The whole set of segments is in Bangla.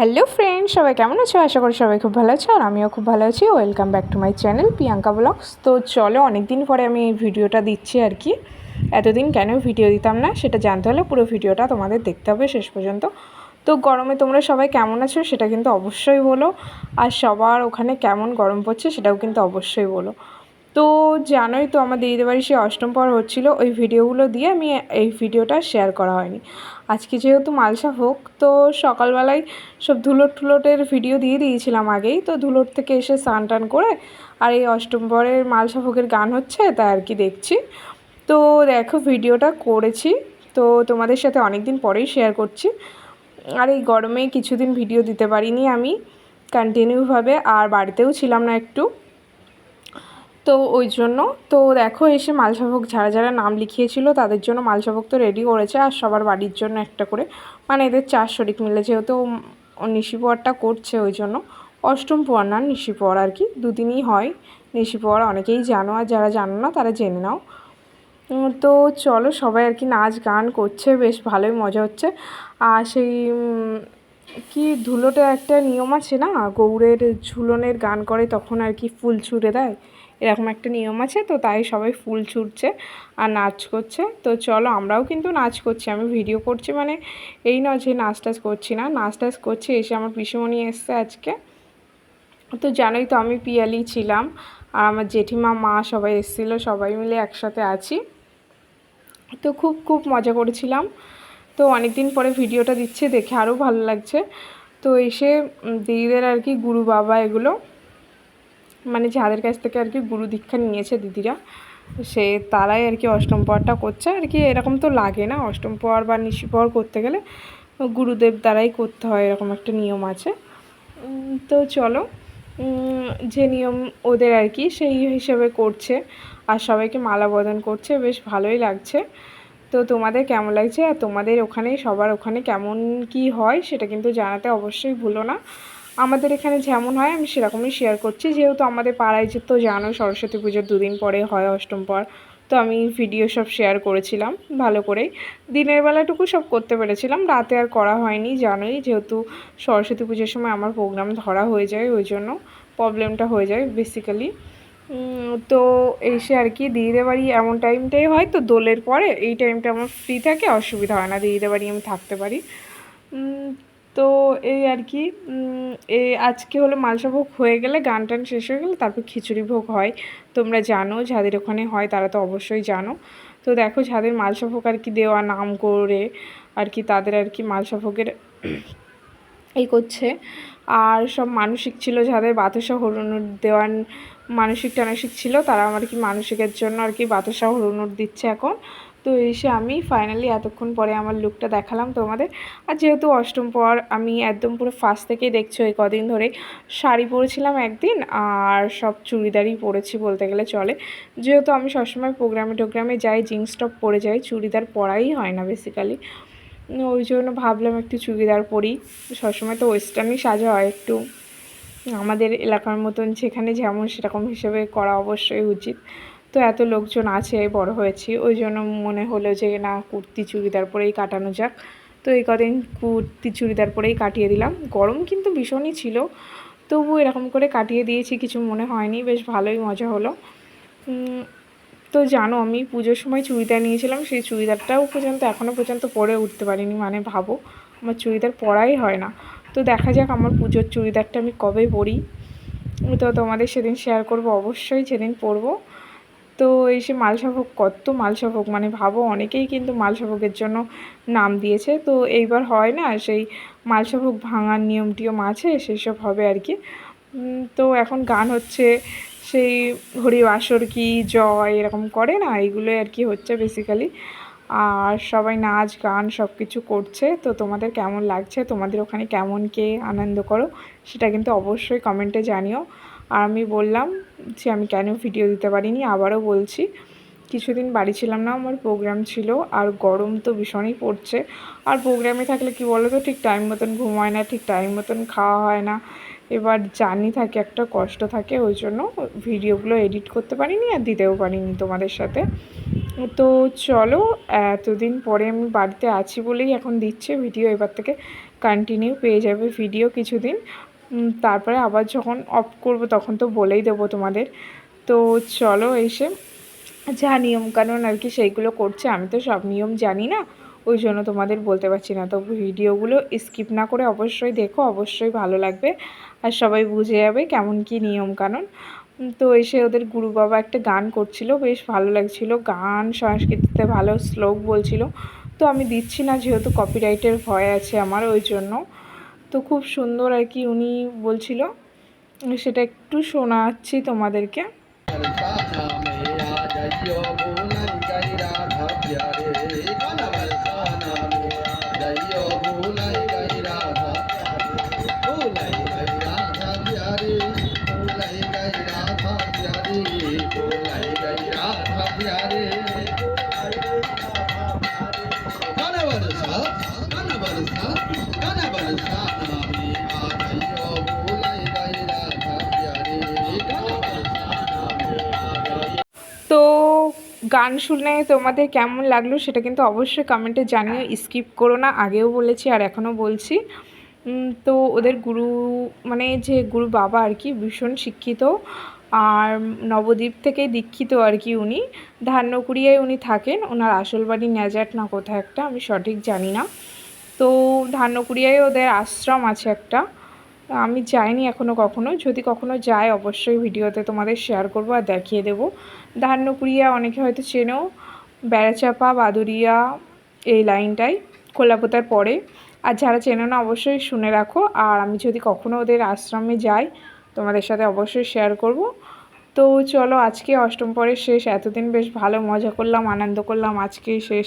হ্যালো ফ্রেন্ড সবাই কেমন আছো? আশা করি সবাই খুব ভালো আছো, আর আমিও খুব ভালো আছি। Welcome back to my channel Priyanka blogs. তো চলো অনেক দিন পরে আমি এই ভিডিওটা দিচ্ছি আর কি। এতদিন কেন ভিডিও দিতাম না, সেটা জানতে হলে পুরো ভিডিওটা তোমাদের দেখতে হবে শেষ পর্যন্ত। তো গরমে তোমরা সবাই কেমন আছো সেটা কিন্তু অবশ্যই বলো, আর সবার ওখানে কেমন গরম পড়ছে সেটাও কিন্তু অবশ্যই বলো। তো জানোই তো আমার দিদিদের বাড়ি সে অষ্টম পর হচ্ছিল, ওই ভিডিওগুলো দিয়ে আমি এই ভিডিওটা শেয়ার করা হয়নি। আজকে যেহেতু মালসা হোক তো সকালবেলায় সব ধুলোট ঠুলোটের ভিডিও দিয়ে দিয়েছিলাম আগেই, তো ধুলোট থেকে এসে স্নান টান করে আর এই অষ্টম পরের মালসা ভোগের গান হচ্ছে তাই আর কি দেখছি। তো দেখো ভিডিওটা করেছি, তো তোমাদের সাথে অনেক দিন পরেই শেয়ার করছি। আর এই গরমে কিছুদিন ভিডিও দিতে পারিনি আমি কন্টিনিউভাবে আর বাড়িতেও ছিলাম না একটু। তো ওই জন্য। তো দেখো, এসে মালসাভোগ যারা যারা নাম লিখিয়েছিল, তাদের জন্য মালসাভোগ তো রেডি করেছে, আর সবার বাড়ির জন্য একটা করে। মানে এদের চার শরিক মিলে, যেহেতু নিশি পোয়ারটা করছে ওই জন্য। অষ্টম পোয়ার না, নিশি পোয়ার আর কি, দুদিনই হয়। নিশি পোয়ার অনেকেই জানো, আর যারা জানো না, তারা জেনে নাও। তো চলো, সবাই আর কি নাচ গান করছে, বেশ ভালোই মজা হচ্ছে। আর সেই কি ধুলোটা একটা নিয়ম আছে না, গৌড়ের ঝুলনের গান করে, তখন আর কি ফুল ছুঁড়ে দেয়। এরকম একটা নিয়ম আছে, তো তাই সবাই ফুল ছুটছে আর নাচ করছে। তো চলো আমরাও কিন্তু নাচ করছি, আমি ভিডিও করছি মানে এই নয় যে নাচ টাচ করছি না, নাচ টাচ করছি, এসে আমার পিসুমণি এসছে আজকে। তো জানোই তো আমি পিয়ালি ছিলাম আর আমার জেঠিমা, মা সবাই এসেছিল, সবাই মিলে একসাথে আছি। তো খুব খুব মজা করেছিলাম। তো অনেক দিন পরে ভিডিওটা দিচ্ছে, দেখে আরও ভালো লাগছে। তো এসে দিদিদের আর কি, গুরু বাবা এগুলো মানে যাদের কাছ থেকে আর কি গুরু দীক্ষা নিয়েছে দিদিরা, সে তারাই আর কি অষ্টম পরটা করছে। আর কি এরকম তো লাগে না, অষ্টম পর বা নিশি পর করতে গেলে গুরুদেব দ্বারাই করতে হয়, এরকম একটা নিয়ম আছে। তো চলো যে নিয়ম ওদের আর কি সেই হিসেবে করছে। আর সবাইকে মালা বদন করছে, বেশ ভালোই লাগছে। তো তোমাদের কেমন লাগছে? আর তোমাদের ওখানে, সবার ওখানে কেমন কি হয়, সেটা কিন্তু জানাতে অবশ্যই ভুলো না। আমাদের এখানে যেমন হয়, আমি সেরকমই শেয়ার করছি। যেহেতু আমাদের পাড়ায় যে তো জানো, সরস্বতী পুজোর দুদিন পরে হয় অষ্টম পর, তো আমি ভিডিও সব শেয়ার করেছিলাম ভালো করেই। দিনের বেলাটুকু সব করতে পেরেছিলাম, রাতে আর করা হয়নি, জানোই। যেহেতু সরস্বতী পুজোর সময় আমার প্রোগ্রাম ধরা হয়ে যায়, ওই জন্য প্রবলেমটা হয়ে যায় বেসিক্যালি তো এসে আর কি, দিদিদের বাড়ি এমন টাইমটাই হয় তো, দোলের পরে এই টাইমটা আমার ফ্রি থাকে, অসুবিধা হয় না, দিদিদের বাড়ি আমি থাকতে পারি। তো এই আর কি এই আজকে হলো মালসা ভোগ হয়ে গেলে, গান টান শেষ হয়ে গেলে তারপর খিচুড়ি ভোগ হয়। তোমরা জানো যাদের ওখানে হয় তারা তো অবশ্যই জানো। তো দেখো যাদের মালসা ভোগ আর কি দেওয়া নাম করে আর কি তাদের আর কি মালসা ভোগের এই করছে। আর সব মানসিক ছিল যাদের বাতাসা হরুনুর দেওয়ান মানসিক টানসিক ছিল তারা আমার কি মানসিকের জন্য আর কি বাতাসা হরুনুর দিচ্ছে এখন। তো এসে আমি ফাইনালি এতক্ষণ পরে আমার লুকটা দেখালাম তোমাদের। আর যেহেতু অষ্টম পর, আমি একদম পুরো ফার্স্ট থেকেই দেখছ এই কদিন ধরে শাড়ি পরেছিলাম একদিন, আর সব চুড়িদারই পরেছি বলতে গেলে চলে। যেহেতু আমি সবসময় প্রোগ্রামে টোগ্রামে যাই জিন্স টপ পরে যাই, চুড়িদার পরাই হয় না বেসিক্যালি ওই জন্য ভাবলাম একটু চুড়িদার পরি। সবসময় তো ওয়েস্টার্নই সাজা হয় একটু। আমাদের এলাকার মতন সেখানে যেমন সেরকম হিসেবে করা অবশ্যই উচিত। তো এত লোকজন আছে, বড় হয়েছি। ওই জন্য মনে হলো যে, না, কুর্তি চুড়িদার পরেই কাটানো যাক। তো এই কদিন কুর্তি চুড়িদার পরেই কাটিয়ে দিলাম। গরম কিন্তু ভীষণই ছিল। তবু এরকম করে কাটিয়ে দিয়েছি, কিছু মনে হয়নি। বেশ ভালোই মজা হলো। তো জানো, আমি পুজোর সময় চুড়িদার নিয়েছিলাম। সেই চুড়িদারটাও পর্যন্ত এখনও পর্যন্ত পরে উঠতে পারিনি। মানে ভাবো, আমার চুড়িদার পরাই হয় না। তো দেখা যাক আমার পুজোর চুড়িদারটা আমি কবে পরি। তো তোমাদের সেদিন শেয়ার করব। অবশ্যই সেদিন পরবো। তো এই সে মালসাভোগ, কত মালসাভোগ মানে ভাবো অনেকেই কিন্তু মালসাভোগের জন্য নাম দিয়েছে। তো এইবার হয় না, সেই মালসাভোগ ভাঙার নিয়ম টিয়ম আছে সেসব হবে আর কি। তো এখন গান হচ্ছে, সেই হরি বাসর কি জয় এরকম করে না, এইগুলোই আর কি হচ্ছে বেসিক্যালি আর সবাই নাচ, গান সব কিছু করছে, তো তোমাদের কেমন লাগছে? তোমাদের ওখানে কেমন, কে আনন্দ করো? সেটা কিন্তু অবশ্যই কমেন্টে জানিও। আর আমি বললাম যে আমি কেন ভিডিও দিতে পারিনি, আবারও বলছি। কিছুদিন বাড়ি ছিলাম না, আমার প্রোগ্রাম ছিল, আর গরম তো ভীষণই পড়ছে। আর প্রোগ্রামে থাকলে কি বলো তো ঠিক টাইম মতন ঘুম হয় না, ঠিক টাইম মতন খাওয়া হয় না। এবার জার্নি থাকে, একটা কষ্ট থাকে, ওই জন্য ভিডিওগুলো এডিট করতে পারিনি আর দিতেও পারিনি তোমাদের সাথে। তো চলো, এতদিন পরে আমি বাড়িতে আছি বলেই এখন দিচ্ছে ভিডিও এবার থেকে কন্টিনিউ পেয়ে যাবে ভিডিও কিছুদিন। তারপরে আবার যখন অফ করব তখন তো বলেই দেবো তোমাদের। তো চলো এসে যা নিয়মকানুন আর কি সেইগুলো করছে, আমি তো সব নিয়ম জানি না, ওই জন্য তোমাদের বলতে পারছি না। তো ভিডিওগুলো স্কিপ না করে অবশ্যই দেখো, অবশ্যই ভালো লাগবে। আর সবাই বুঝে যাবে কেমন কি নিয়মকানুন। তো এসে ওদের গুরু বাবা একটা গান করছিল, বেশ ভালো লাগছিল। গান সংস্কৃতিতে ভালো শ্লোক বলছিল। তো আমি দিচ্ছি না, যেহেতু কপিরাইটের ভয় আছে আমার, ওই জন্য। তো খুব সুন্দর আর কি উনি বলছিল। সেটা একটু শোনাচ্ছি তোমাদেরকে। গান শুনে তোমাদের কেমন লাগল সেটা কিন্তু অবশ্যই কমেন্টে জানিও স্কিপ করো না। আগেও বলেছি আর এখনও বলছি। তো ওদের গুরু মানে যে গুরু বাবা আর কি, ভীষণ শিক্ষিত। আর নবদ্বীপ থেকে দীক্ষিত আর কি উনি। ধান্যকুড়িয়ায় উনি থাকেন। ওনার আসল বাড়ি ন্যাজাট না কোথায় একটা, আমি সঠিক জানি না। তো ধান্যকুড়িয়ায় ওদের আশ্রম আছে একটা। আমি যাইনি এখনও কখনো। যদি কখনো যায়, অবশ্যই ভিডিওতে তোমাদের শেয়ার করব আর দেখিয়ে দেবো। ধান্যপুরিয়া অনেকে হয়তো চেনেও বেড়াচাপা, বাদুরিয়া, এই লাইনটাই কোলাপোতার পরে। আর যারা চেনো না, অবশ্যই শুনে রাখো। আর আমি যদি কখনো ওদের আশ্রমে যাই, তোমাদের সাথে অবশ্যই শেয়ার করব। তো চলো, আজকে অষ্টম পরের শেষ। এতদিন বেশ ভালো মজা করলাম, আনন্দ করলাম। আজকে শেষ।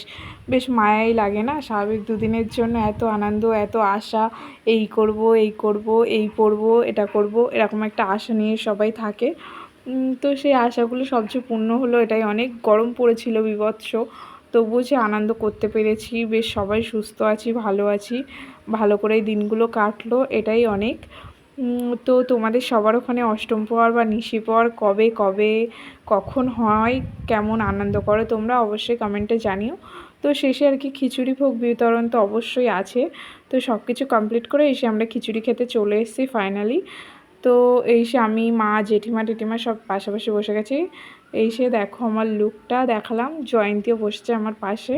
বেশ মায়াই লাগে না? স্বাভাবিক দুদিনের জন্য এত আনন্দ, এত আশা। এই করব এই করব, এই পড়ব এটা করব, এরকম একটা আশা নিয়ে সবাই থাকে। তো সেই আশাগুলো সবচেয়ে পূর্ণ হলো। এটাই অনেক গরম পড়েছিল বিভৎস। তবুও যে আনন্দ করতে পেরেছি, বেশ সবাই সুস্থ আছি, ভালো আছি। ভালো করেই দিনগুলো কাটলো, এটাই অনেক। তো তোমাদের সবার ওখানে অষ্টম প্রহর বা নিশি প্রহর কবে কবে, কখন হয়, কেমন আনন্দ করো তোমরা অবশ্যই কমেন্টে জানিও। তো শেষে আর কি খিচুড়ি ভোগ বিতরণ তো অবশ্যই আছে। তো সব কিছু কমপ্লিট করে এসে আমরা খিচুড়ি খেতে চলে এসেছি ফাইনালি তো এসে আমি, মা, জেঠিমা, টেঠিমা সব পাশাপাশি বসে গেছি। এসে দেখো আমার লুকটা দেখালাম। জয়ন্তীও বসছে আমার পাশে।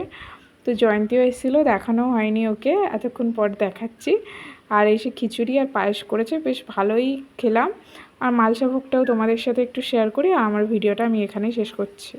তো জয়ন্তীও এসেছিল দেখানো হয়নি ওকে, এতক্ষণ পর দেখাচ্ছি। আর এসে খিচুড়ি আর পায়েস করেছে, বেশ ভালোই খেলাম। আর মালসা ভোগটাও তোমাদের সাথে একটু শেয়ার করি, আর আমার ভিডিওটা আমি এখানেই শেষ করছি।